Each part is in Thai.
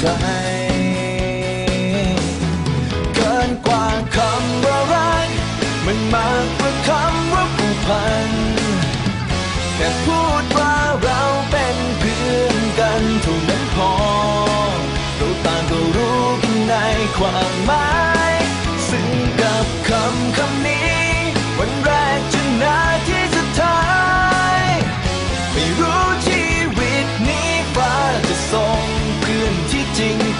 ใจ เกินกว่าคำว่ารัก มันมากกว่าคำว่าผูกพัน แค่พูดว่าเราเป็นเพื่อนกันเท่านั้นพอเราต่างก็รู้กันในความหมาย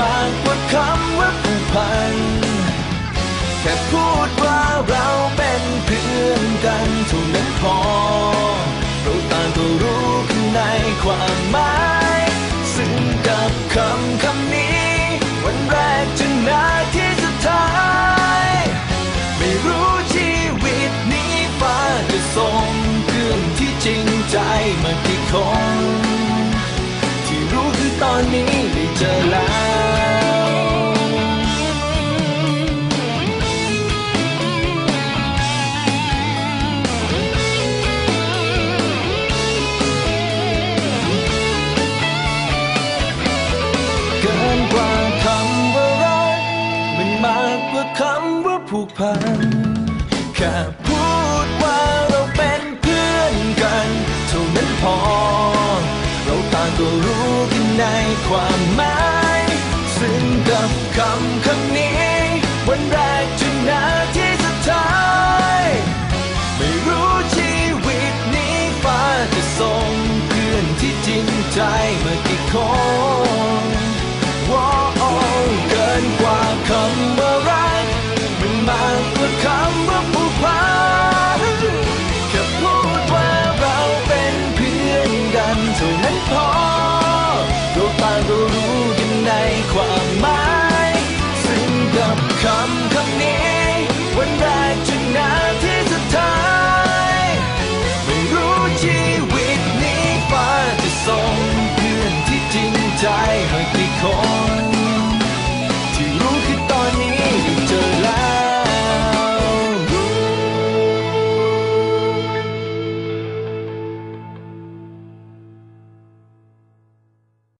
มากกว่าคำว่าผูกพัน แค่พูดว่าเราเป็นเพื่อนกันเท่านั้นพอ เราต่างก็รู้กันในความหมาย ซึ่งกับคำคำนี้ วันแรกจนนาทีสุดท้าย ไม่รู้ชีวิตนี้ฟ้าจะส่งเพื่อนที่จริงใจมากี่คน ค่พูดว่าเราเป็นเพื่อนกันเท่านั้นพอ เราต่างก็รู้กันในความหมาย ซึ่งกับคำคำนี้ ความหมายซึ่งกับคำคำนี้ วันแรกจนนาทีสุดท้าย ไม่รู้ชีวิตนี้ฟ้าจะส่งเพื่อนที่จริงใจให้กี่คน